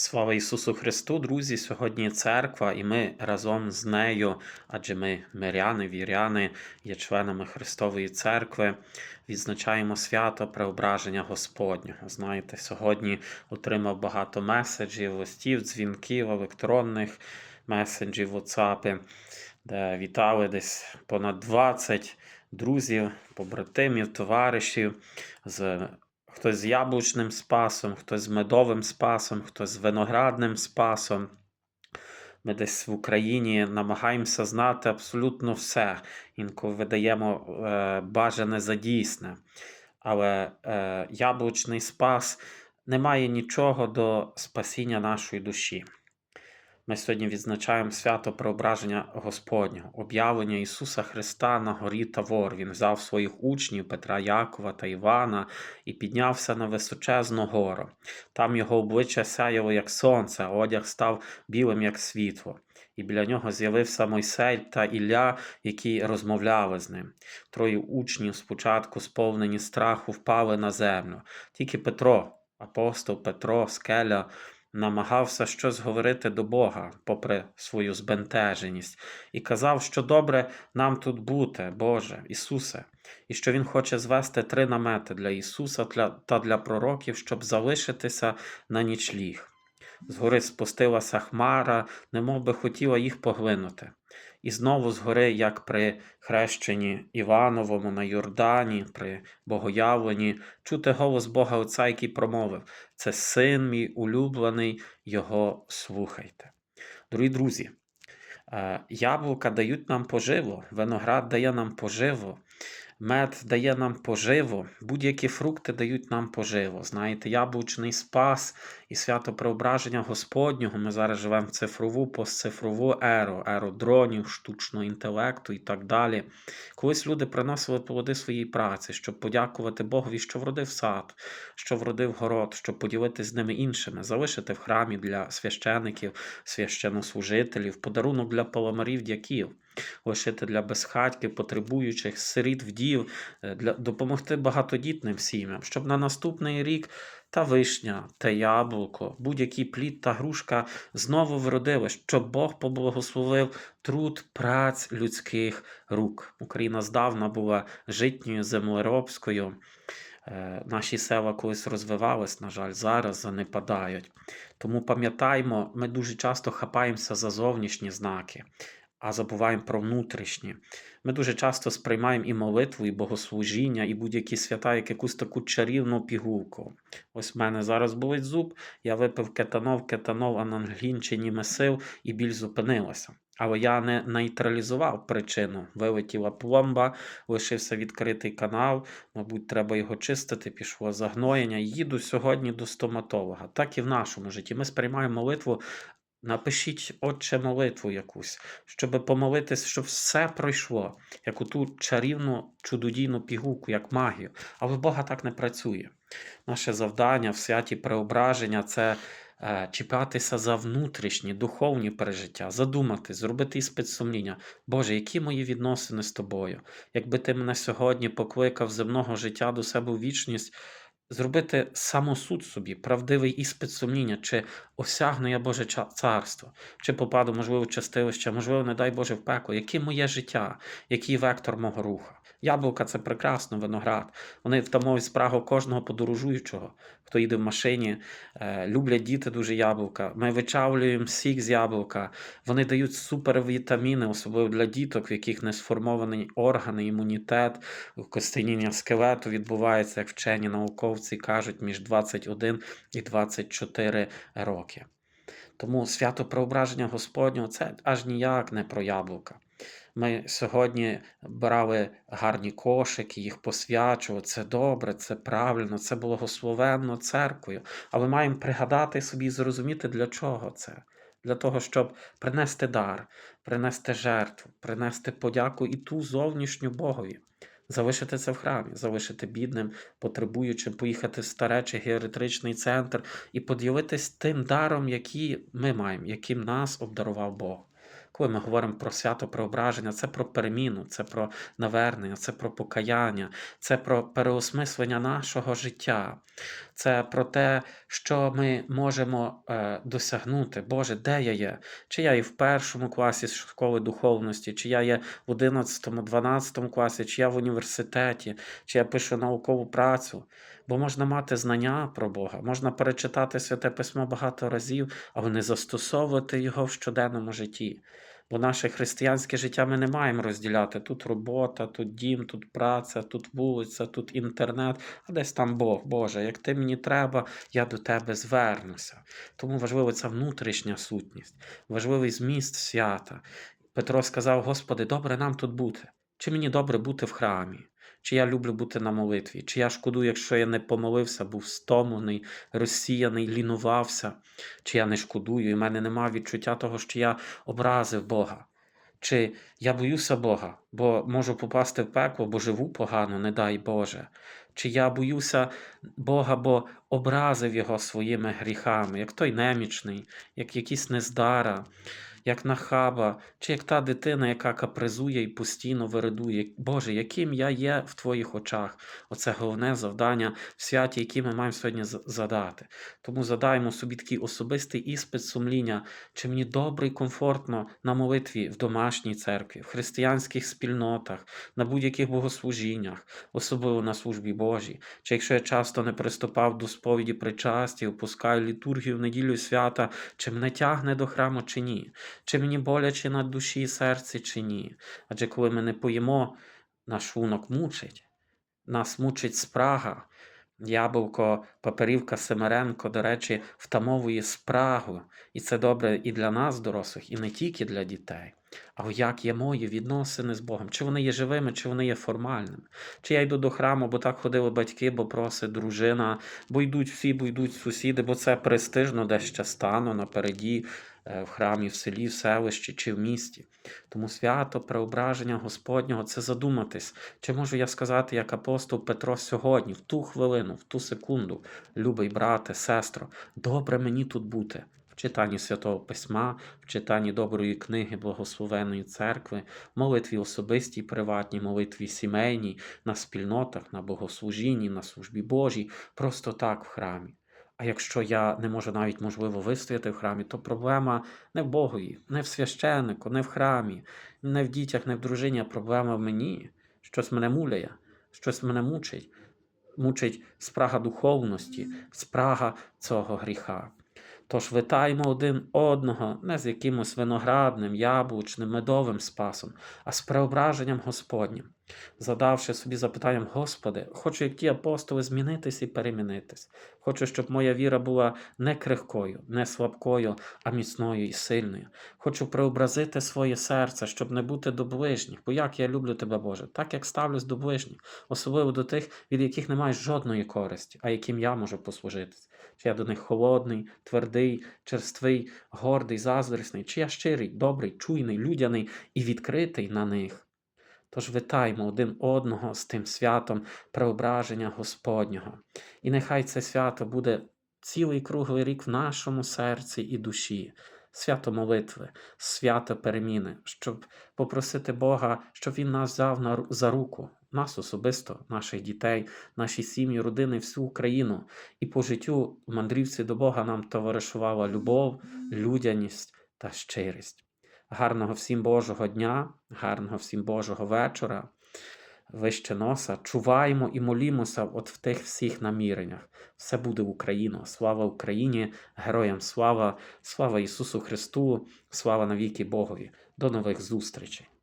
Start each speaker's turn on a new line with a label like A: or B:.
A: Слава Ісусу Христу, друзі! Сьогодні церква, і ми разом з нею, адже ми миряни, віряни, є членами Христової церкви, відзначаємо свято преображення Господнього. Знаєте, сьогодні отримав багато меседжів, листів, дзвінків, електронних меседжів, WhatsApp, де вітали десь понад 20 друзів, побратимів, товаришів з Хтось з яблучним спасом, хтось з медовим спасом, хтось з виноградним спасом. Ми десь в Україні намагаємося знати абсолютно все. Інколи видаємо е, бажане за дійсне. Але е, яблучний спас не має нічого до спасіння нашої душі. Ми сьогодні відзначаємо свято преображення Господнього, об'явлення Ісуса Христа на горі Тавор. Він взяв своїх учнів Петра, Якова та Івана і піднявся на височезну гору. Там його обличчя сяяло, як сонце, одяг став білим, як світло. І біля нього з'явився Мойсей та Ілля, які розмовляли з ним. Троє учнів спочатку, сповнені страху, впали на землю. Тільки Петро, апостол Петро, скеля намагався щось говорити до Бога, попри свою збентеженість, і казав, що добре нам тут бути, Боже, Ісусе, і що Він хоче звести три намети для Ісуса та для пророків, щоб залишитися на нічліг. Згори спустилася хмара, немов би хотіла їх поглинути. І знову згори, як при хрещенні Івановому на Йордані, при богоявленні, чути голос Бога Отця, який промовив: Це син мій улюблений, його слухайте. Дорогі друзі, е, яблука дають нам поживо, виноград дає нам поживу. Мед дає нам поживу, будь-які фрукти дають нам поживу. Знаєте, яблучний спас і свято преображення Господнього. Ми зараз живемо в цифрову, постцифрову еру, еру дронів, штучного інтелекту і так далі. Колись люди приносили плоди своєї праці, щоб подякувати Богові, що вродив сад, що вродив город, щоб поділитися з ними іншими, залишити в храмі для священиків, священнослужителів, подарунок для паламарів дяків лишити для безхатьків, потребуючих, сиріт, вдів, е, для допомогти багатодітним сім'ям, щоб на наступний рік та вишня, та яблуко, будь-який плід та грушка знову вродили, щоб Бог поблагословив труд праць людських рук. Україна здавна була житньою землеробською. Е, наші села колись розвивались, на жаль, зараз занепадають. Тому пам'ятаймо, ми дуже часто хапаємося за зовнішні знаки а забуваємо про внутрішнє. Ми дуже часто сприймаємо і молитву, і богослужіння, і будь-які свята, як якусь таку чарівну пігулку. Ось в мене зараз болить зуб, я випив кетанол, кетанол, анангін месил, і біль зупинилася. Але я не нейтралізував причину. Вилетіла пломба, лишився відкритий канал, мабуть, треба його чистити, пішло загноєння. Їду сьогодні до стоматолога. Так і в нашому житті. Ми сприймаємо молитву Напишіть, отче, молитву якусь, щоб помолитись, щоб все пройшло, як у ту чарівну чудодійну пігулку, як магію. Але в Бога так не працює. Наше завдання в святі преображення це е, чіпатися за внутрішні, духовні пережиття, задумати, зробити іспит сумління. Боже, які мої відносини з тобою? Якби ти мене сьогодні покликав земного життя до себе у вічність зробити самосуд собі, правдивий іспит сумління, чи осягну я Боже царство, чи попаду, можливо, в частилище, можливо, не дай Боже в пекло, яке моє життя, який вектор мого руха. Яблука це прекрасно, виноград. Вони втамовують спрагу кожного подорожуючого, хто їде в машині. Е, люблять діти дуже яблука. Ми вичавлюємо сік з яблука. Вони дають супервітаміни, особливо для діток, в яких не сформовані органи, імунітет, костеніння скелету відбувається, як вчені науковці кажуть, між 21 і 24 роки. Тому свято преображення Господнього це аж ніяк не про яблука. Ми сьогодні брали гарні кошики, їх посвячували. Це добре, це правильно, це благословенно церквою. Але маємо пригадати собі і зрозуміти, для чого це. Для того, щоб принести дар, принести жертву, принести подяку і ту зовнішню Богові, залишити це в храмі, залишити бідним, потребуючим, поїхати в старечий георетричний центр і поділитись тим даром, який ми маємо, яким нас обдарував Бог Коли ми говоримо про свято преображення, це про переміну, це про навернення, це про покаяння, це про переосмислення нашого життя, це про те, що ми можемо е, досягнути. Боже, де я є? Чи я є в першому класі школи духовності, чи я є в 11-12 класі, чи я в університеті, чи я пишу наукову працю. Бо можна мати знання про Бога, можна перечитати святе письмо багато разів, але не застосовувати його в щоденному житті. Бо наше християнське життя ми не маємо розділяти. Тут робота, тут дім, тут праця, тут вулиця, тут інтернет, а десь там Бог. Боже, як ти мені треба, я до тебе звернуся. Тому важлива ця внутрішня сутність, важливий зміст свята. Петро сказав: Господи, добре нам тут бути. Чи мені добре бути в храмі? Чи я люблю бути на молитві? Чи я шкодую, якщо я не помолився, був стомлений, розсіяний, лінувався, чи я не шкодую, і в мене немає відчуття того, що я образив Бога? Чи я боюся Бога, бо можу попасти в пекло, бо живу погано, не дай Боже. Чи я боюся Бога, бо образив Його своїми гріхами, як той немічний, як якийсь нездара, як нахаба, чи як та дитина, яка капризує і постійно вирадує. Боже, яким я є в Твоїх очах? Оце головне завдання в святі, яке ми маємо сьогодні задати. Тому задаємо собі такий особистий іспит сумління, чи мені добре і комфортно на молитві в домашній церкві, в християнських спільнотах, на будь-яких богослужіннях, особливо на службі Божій. Чи якщо я часто не приступав до сповіді причасті, опускаю літургію в неділю свята, чи мене тягне до храму, чи ні? Чи мені боляче на душі і серці, чи ні? Адже коли ми не поїмо, наш шлунок мучить, нас мучить спрага. Яблуко, паперівка Семеренко, до речі, втамовує спрагу. І це добре і для нас, дорослих, і не тільки для дітей. А як є мої відносини з Богом? Чи вони є живими, чи вони є формальними? Чи я йду до храму, бо так ходили батьки, бо просить дружина, бо йдуть всі, бо йдуть сусіди, бо це престижно, де ще стану напереді, в храмі, в селі, в селищі чи в місті. Тому свято преображення Господнього це задуматись, чи можу я сказати, як апостол Петро сьогодні, в ту хвилину, в ту секунду, любий брате, сестро, добре мені тут бути. В читанні Святого Письма, в читанні доброї книги Благословеної церкви, молитві особистій, приватній, молитві сімейній, на спільнотах, на богослужінні, на службі Божій, просто так в храмі. А якщо я не можу навіть можливо вистояти в храмі, то проблема не в Богові, не в священнику, не в храмі, не в дітях, не в дружині, а проблема в мені. Щось мене муляє, щось мене мучить. Мучить спрага духовності, спрага цього гріха. Тож витаємо один одного не з якимось виноградним, яблучним, медовим спасом, а з преображенням Господнім, задавши собі запитанням, Господи, хочу, як ті апостоли, змінитись і перемінитись. Хочу, щоб моя віра була не крихкою, не слабкою, а міцною і сильною. Хочу преобразити своє серце, щоб не бути до ближніх. Бо як я люблю тебе, Боже, так як ставлюсь до ближніх, особливо до тих, від яких немає жодної користі, а яким я можу послужити. Чи я до них холодний, твердий, черствий, гордий, заздрісний, чи я щирий, добрий, чуйний, людяний і відкритий на них. Тож витаймо один одного з тим святом преображення Господнього. І нехай це свято буде цілий круглий рік в нашому серці і душі. Свято молитви, свято переміни, щоб попросити Бога, щоб Він нас взяв за руку, нас особисто, наших дітей, наші сім'ї, родини, всю Україну. І по життю мандрівці до Бога нам товаришувала любов, людяність та щирість. Гарного всім Божого дня, гарного всім Божого вечора. Вище носа, чуваємо і молімося от в тих всіх наміреннях. Все буде Україна. Слава Україні, героям слава, слава Ісусу Христу, слава навіки Богові. До нових зустрічей!